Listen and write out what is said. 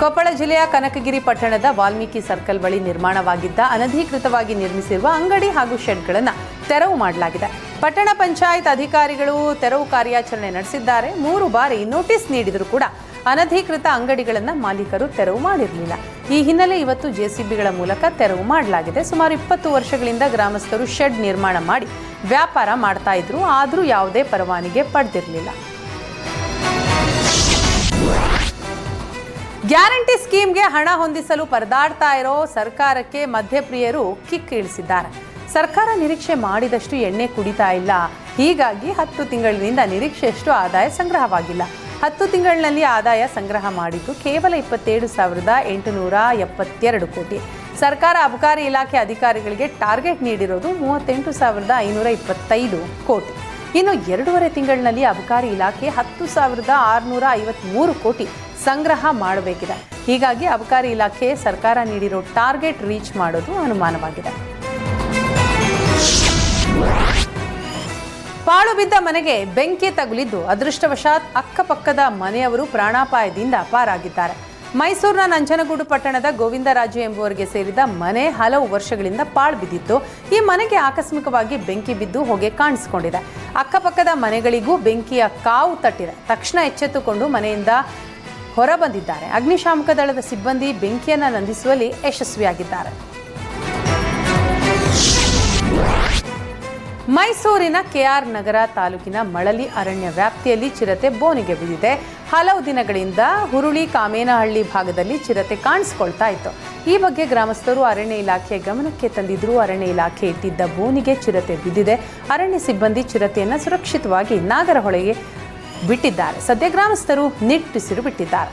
ಕೊಪ್ಪಳ ಜಿಲ್ಲೆಯ ಕನಕಗಿರಿ ಪಟ್ಟಣದ ವಾಲ್ಮೀಕಿ ಸರ್ಕಲ್ ಬಳಿ ನಿರ್ಮಾಣವಾಗಿದ್ದ ಅನಧಿಕೃತವಾಗಿ ನಿರ್ಮಿಸಿರುವ ಅಂಗಡಿ ಹಾಗೂ ಶೆಡ್ಗಳನ್ನು ತೆರವು ಮಾಡಲಾಗಿದೆ. ಪಟ್ಟಣ ಪಂಚಾಯತ್ ಅಧಿಕಾರಿಗಳು ತೆರವು ಕಾರ್ಯಾಚರಣೆ ನಡೆಸಿದ್ದಾರೆ. ಮೂರು ಬಾರಿ ನೋಟಿಸ್ ನೀಡಿದರೂ ಕೂಡ ಅನಧಿಕೃತ ಅಂಗಡಿಗಳನ್ನು ಮಾಲೀಕರು ತೆರವು ಮಾಡಿರಲಿಲ್ಲ. ಈ ಹಿನ್ನೆಲೆ ಇವತ್ತು ಜೆಸಿಬಿಗಳ ಮೂಲಕ ತೆರವು ಮಾಡಲಾಗಿದೆ. ಸುಮಾರು ಇಪ್ಪತ್ತು ವರ್ಷಗಳಿಂದ ಗ್ರಾಮಸ್ಥರು ಶೆಡ್ ನಿರ್ಮಾಣ ಮಾಡಿ ವ್ಯಾಪಾರ ಮಾಡ್ತಾ ಇದ್ರು. ಆದರೂ ಯಾವುದೇ ಪರವಾನಿಗೆ ಪಡೆದಿರಲಿಲ್ಲ. ಗ್ಯಾರಂಟಿ ಸ್ಕೀಮ್ಗೆ ಹಣ ಹೊಂದಿಸಲು ಪರದಾಡ್ತಾ ಇರೋ ಸರ್ಕಾರಕ್ಕೆ ಮಧ್ಯಪ್ರಿಯರು ಕಿಕ್ ಇಳಿಸಿದ್ದಾರೆ. ಸರ್ಕಾರ ನಿರೀಕ್ಷೆ ಮಾಡಿದಷ್ಟು ಎಣ್ಣೆ ಕುಡಿತಾ ಇಲ್ಲ. ಹೀಗಾಗಿ ಹತ್ತು ತಿಂಗಳಿನಿಂದ ನಿರೀಕ್ಷೆಯಷ್ಟು ಆದಾಯ ಸಂಗ್ರಹವಾಗಿಲ್ಲ. ಹತ್ತು ತಿಂಗಳಿನಲ್ಲಿ ಆದಾಯ ಸಂಗ್ರಹ ಮಾಡಿದ್ದು ಕೇವಲ ಇಪ್ಪತ್ತೇಳು ಸಾವಿರದ ಎಂಟುನೂರ ಎಪ್ಪತ್ತೆರಡು ಕೋಟಿ. ಸರ್ಕಾರ ಅಬಕಾರಿ ಇಲಾಖೆ ಅಧಿಕಾರಿಗಳಿಗೆ ಟಾರ್ಗೆಟ್ ನೀಡಿರೋದು ಮೂವತ್ತೆಂಟು ಸಾವಿರದ ಐನೂರ ಇಪ್ಪತ್ತೈದು ಕೋಟಿ. ಇನ್ನು ಎರಡೂವರೆ ತಿಂಗಳಿನಲ್ಲಿ ಅಬಕಾರಿ ಇಲಾಖೆ ಹತ್ತು ಸಾವಿರದ ಆರುನೂರ ಐವತ್ತ್ಮೂರು ಕೋಟಿ ಸಂಗ್ರಹ ಮಾಡಬೇಕಿದೆ. ಹೀಗಾಗಿ ಅಬಕಾರಿ ಇಲಾಖೆ ಸರ್ಕಾರ ನೀಡಿರೋ ಟಾರ್ಗೆಟ್ ರೀಚ್ ಮಾಡೋದು ಅನುಮಾನವಾಗಿದೆ. ಪಾಳು ಬಿದ್ದ ಮನೆಗೆ ಬೆಂಕಿ ತಗುಲಿದ್ದು ಅದೃಷ್ಟವಶಾತ್ ಅಕ್ಕಪಕ್ಕದ ಮನೆಯವರು ಪ್ರಾಣಾಪಾಯದಿಂದ ಪಾರಾಗಿದ್ದಾರೆ. ಮೈಸೂರಿನ ನಂಜನಗೂಡು ಪಟ್ಟಣದ ಗೋವಿಂದರಾಜು ಎಂಬುವರಿಗೆ ಸೇರಿದ ಮನೆ ಹಲವು ವರ್ಷಗಳಿಂದ ಪಾಳು ಬಿದ್ದಿತ್ತು. ಈ ಮನೆಗೆ ಆಕಸ್ಮಿಕವಾಗಿ ಬೆಂಕಿ ಬಿದ್ದು ಹೊಗೆ ಕಾಣಿಸಿಕೊಂಡಿದೆ. ಅಕ್ಕಪಕ್ಕದ ಮನೆಗಳಿಗೂ ಬೆಂಕಿಯ ಕಾವು ತಟ್ಟಿದೆ. ತಕ್ಷಣ ಎಚ್ಚೆತ್ತುಕೊಂಡು ಮನೆಯಿಂದ ಹೊರಬಂದಿದ್ದಾರೆ. ಅಗ್ನಿಶಾಮಕ ದಳದ ಸಿಬ್ಬಂದಿ ಬೆಂಕಿಯನ್ನು ನಂದಿಸುವಲ್ಲಿ ಯಶಸ್ವಿಯಾಗಿದ್ದಾರೆ. ಮೈಸೂರಿನ ಕೆಆರ್ ನಗರ ತಾಲೂಕಿನ ಮಳಲಿ ಅರಣ್ಯ ವ್ಯಾಪ್ತಿಯಲ್ಲಿ ಚಿರತೆ ಬೋನಿಗೆ ಬಿದ್ದಿದೆ. ಹಲವು ದಿನಗಳಿಂದ ಹುರುಳಿ ಕಾಮೇನಹಳ್ಳಿ ಭಾಗದಲ್ಲಿ ಚಿರತೆ ಕಾಣಿಸ್ಕೊಳ್ತಾ ಇತ್ತು. ಈ ಬಗ್ಗೆ ಗ್ರಾಮಸ್ಥರು ಅರಣ್ಯ ಇಲಾಖೆ ಗಮನಕ್ಕೆ ತಂದಿದ್ರು. ಅರಣ್ಯ ಇಲಾಖೆ ಇಟ್ಟಿದ್ದ ಬೋನಿಗೆ ಚಿರತೆ ಬಿದ್ದಿದೆ. ಅರಣ್ಯ ಸಿಬ್ಬಂದಿ ಚಿರತೆಯನ್ನು ಸುರಕ್ಷಿತವಾಗಿ ನಾಗರಹೊಳೆಗೆ ಬಿಟ್ಟಿದ್ದಾರೆ. ಸದ್ಯ ಗ್ರಾಮಸ್ಥರು ನಿಟ್ಟುಸಿರು ಬಿಟ್ಟಿದ್ದಾರೆ.